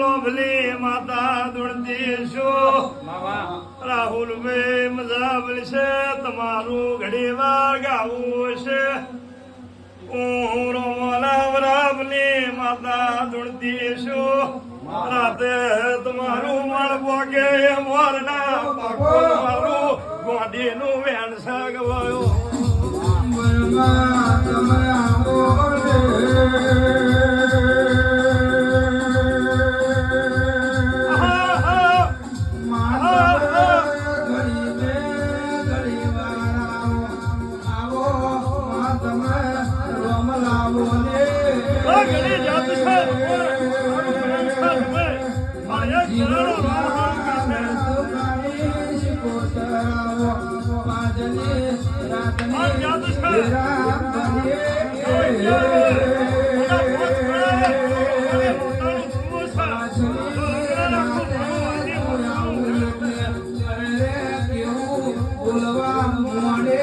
લોભલી માતા રાહુલ ભાઈ મજા છે તમારું ઘડી વાર ગાવું છે. હું રોમલા વરાબલી માતા દુણતીશો રાતે તમારું મળ પગે મોરના પાકો મારું ગોડીનું વેણ સગવાયો. કરશે. આ જાત છે બોલવા મોડે.